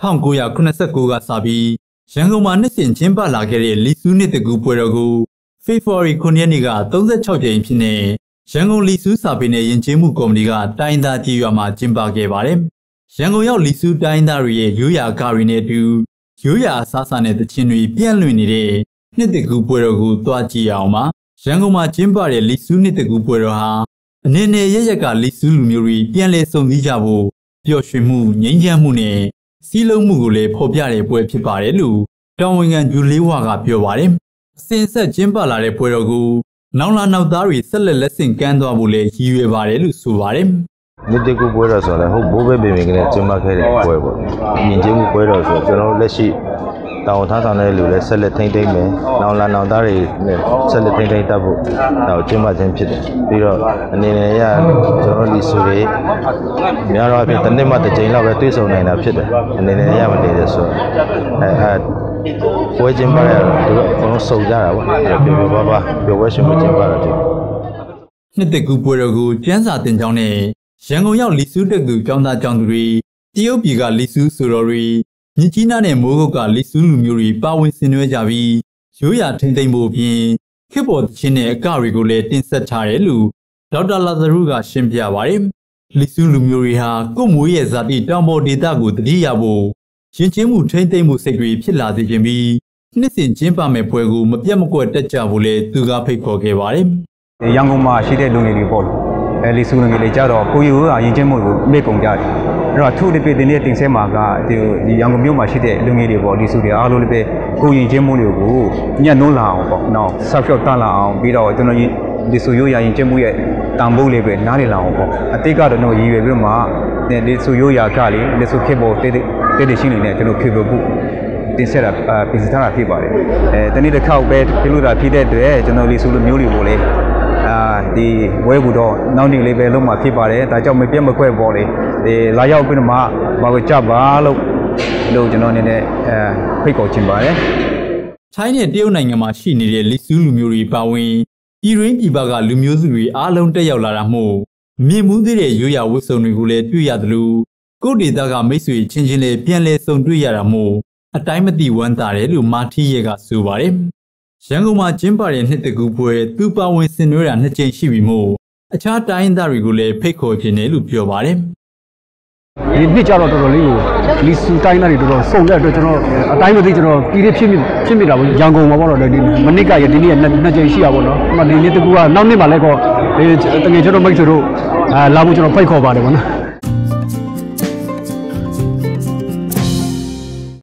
1989ကစပြီးရန်ကုန်မှာနှစ်စဉ်ကျင်းပလာခဲ့တဲ့လီဆူးနှစ်တကူပွဲတော်ကိုဖေဖော်ဝါရီ9ရက်နေ့က36ကြိမ်ဖြစ်နေရန်ကုန်လီဆူးစာပေနဲ့ယဉ်ကျေးမှုကော်မတီကတိုင်းသားကြီးရွာမှာကျင်းပခဲ့ပါတယ်။ရန်ကုန်ရောက်လီဆူးတိုင်းသားတွေရဲ့ရိုးရာကားတွေနဲ့အတူရိုးရာအစားအစာနဲ့တခြင်းတွေပြန့်လွင့်နေတဲ့နှစ်တကူပွဲတော်ကိုတွားကြည့်အောင်ပါ။ရန်ကုန်မှာကျင်းပတဲ့လီဆူးနှစ်တကူပွဲတော်ဟာအနေနဲ့ရရက်ကလီဆူးလူမျိုးတွေပြန်လည်စုံစည်းကြဖို့ပျော်ရွှင်မှုငြိမ်းချမ်းမှုနဲ့ စီးလုံးမှုကိုလည်းဖော်ပြတဲ့ပွဲဖြစ်ပါတယ်လို့တောင်ဝင်ခံဂျူလေးဝါကပြောပါတယ်။အစင်ဆက်ကျင်းပလာတဲ့ပွဲတော်ကိုနောက်လာနောက်သားတွေဆက်လက်လက်ဆင့်ကမ်းသွားဖို့လည်းရည်ရွယ်ပါတယ်လို့ဆိုပါတယ်။မြစ်တကူပွဲတော်ဆိုတော့ဟုတ်ဘိုးဘဲပင်ပင်ကလေးကျင်းပခဲ့တဲ့ပွဲပေါ့။မြင်ချင်းမှုပွဲတော်ဆိုကျွန်တော်လက်ရှိ တောင်ထားဆောင်တဲ့လူလည်းဆက်လက်ထိမ့်သိမ့်မယ်။နောင်လာနောင်သားတွေလည်းဆက်လက်ထိမ့်သိမ့်တတ်ဖို့ဒါကိုကျင်းပခြင်းဖြစ်တယ်။ပြီးတော့အနေနဲ့ရကျွန်တော်လီဆူတွေများတော့အပြင်တစ်နှစ်မှတစ်ကြိမ်လောက်ပဲတွေ့ဆုံနိုင်တာဖြစ်တယ်။အနေနဲ့ရမနေတယ်ဆိုတော့အဲအဲပွဲကျင်းပရတော့သူတို့အကုန်လုံးစုံကြတာပေါ့။ပြောပြောပါပါပြောဝဲရှင်မကျင်းပတာတည်းနှစ်တကူပွဲတော်ကိုကျန်းစာတင်ကြောင်းနဲ့ရန်ကုန်ရောက်လီဆူးတက်သူကျောင်းသားကျောင်းသူတွေတရုတ်ပြည်ကလီဆူးဆိုတော်တွေ မြစ်ကြီးနားနဲ့မိုးကုတ်ကလီဆူးလူမျိုးတွေပါဝင်ဆင်နွှဲကြပြီးရိုးရာထိမ့်သိမ့်မှုပြင်ခေပေါ်ချင်းနဲ့အကတွေကိုလည်းတင်ဆက်ထားတယ်လို့ဒေါက်တာလာသရုကရှင်းပြပါတယ်။လီဆူးလူမျိုးတွေဟာကို့မွေးရဲ့ဇာတိတောင်ပေါ်ဒေသကိုတတိယဖို့ရင်ချင်းမှုထိမ့်သိမ့်မှုစိတ်တွေဖြစ်လာစေခြင်းပြီးနှစ်စဉ်ကျင်းပမဲ့ပွဲကိုမပြတ်မကွက်တက်ကြဖို့လည်းသူကဖိတ်ခေါ်ခဲ့ပါတယ်။ရန်ကုန်မှာရှိတဲ့လူငယ်တွေပေါ့လို့ အဲလီဆူငယ်လေးကြတော့ကိုယူကရင်ချင်းမှုကိုမေ့ကုန်ကြတယ်အဲ့တော့သူ့တစ်ပေတင်တဲ့တင်ဆက်မှာကဒီဒီရန်ကုန်မြို့မှာရှိတဲ့လူငယ်တွေပေါ့လီဆူတွေအားလုံးလည်းပဲကိုရင်ချင်းမှုတွေကိုညှက်နှုံးလာအောင်ပေါ့နော်ဆောက်ရှော့တလာအောင်ပြီးတော့ကျွန်တော်ဒီဆိုရိုးရာရင်ကျင်းမှုရဲ့တန်ဖိုးလေးပဲနားလည်လာအောင်ပေါ့အတိတ်ကတော့တော့ရည်ရွယ်ပြီးမှဒီဆိုရိုးရာကလေဒီဆိုခေပေါ်တေးတေးတေးရှိနေတဲ့ကျွန်တော်ခေပေါ်ဘူးတင်ဆက်တာပြင်ဆင်ထားတာဖြစ်ပါတယ်အဲတနေ့တစ်ခေါက်ပဲပြုလို့တာဖြစ်တဲ့အတွက်ကျွန်တော်လေးဆိုလိုမျိုးတွေကိုလေအာ ဒီဝဲကူတော့နောက်နေ့လေးပဲလုံးမှာဖြစ်ပါတယ်ဒါကြောင့်မပြတ်မခွဲပေါ်လေဒီလာရောက်ပြီးတော့မှဘာကိုကြပါလို့လို့ကျွန်တော်အနေနဲ့အဲဖိတ်ခေါ်ချင်ပါတယ်ချိုင်းနဲ့တရုတ်နိုင်ငံမှာရှိနေတဲ့လီဆူးလူမျိုးတွေပါဝင်ပြည်ရင်းပြည်ပကလူမျိုးစုတွေအားလုံးတက်ရောက်လာတာမို့မြင်မှုသေးတဲ့ရိုးရာဝတ်စုံတွေကိုလည်းတွေ့ရသလိုကိုဒေတာကမိတ်ဆွေချင်းချင်းလည်းပြန်လဲဆုံတွေ့ရတာမို့အတိုင်းမသိဝမ်းသာတယ်လို့မာထီရဲကဆိုပါတယ် ရန်ကုန်မှာကျင်းပတဲ့နှစ်တကူပွဲသူပါဝင်ဆင်နွှဲတာနှစ်ကြိမ်ရှိပြီမို့အခြားတိုင်းသားတွေကိုလည်းဖိတ်ခေါ်ခြင်းတယ်လို့ပြောပါတယ်ဒီနှစ်ကြတော့တော်တော်လေးကိုလီစူတိုင်းသားတွေတော်တော်စုံတဲ့အတွက်ကျွန်တော်အတိုင်းမသိကျွန်တော်ပြည်ရဖြစ်ဖြစ်မိတာပေါ့ရန်ကုန်မှာပေါ့တော့ဒီမနစ်ကရဒီနေ့နှစ်ကြိမ်ရှိရပါတော့။ဒီနေ့တကူကနောက်နှစ်မှာလည်းကောတကယ်ကျွန်တော်မိတ်ဆွေတို့အဲလာဖို့ကျွန်တော်ဖိတ်ခေါ်ပါတယ်ပေါ့နော်။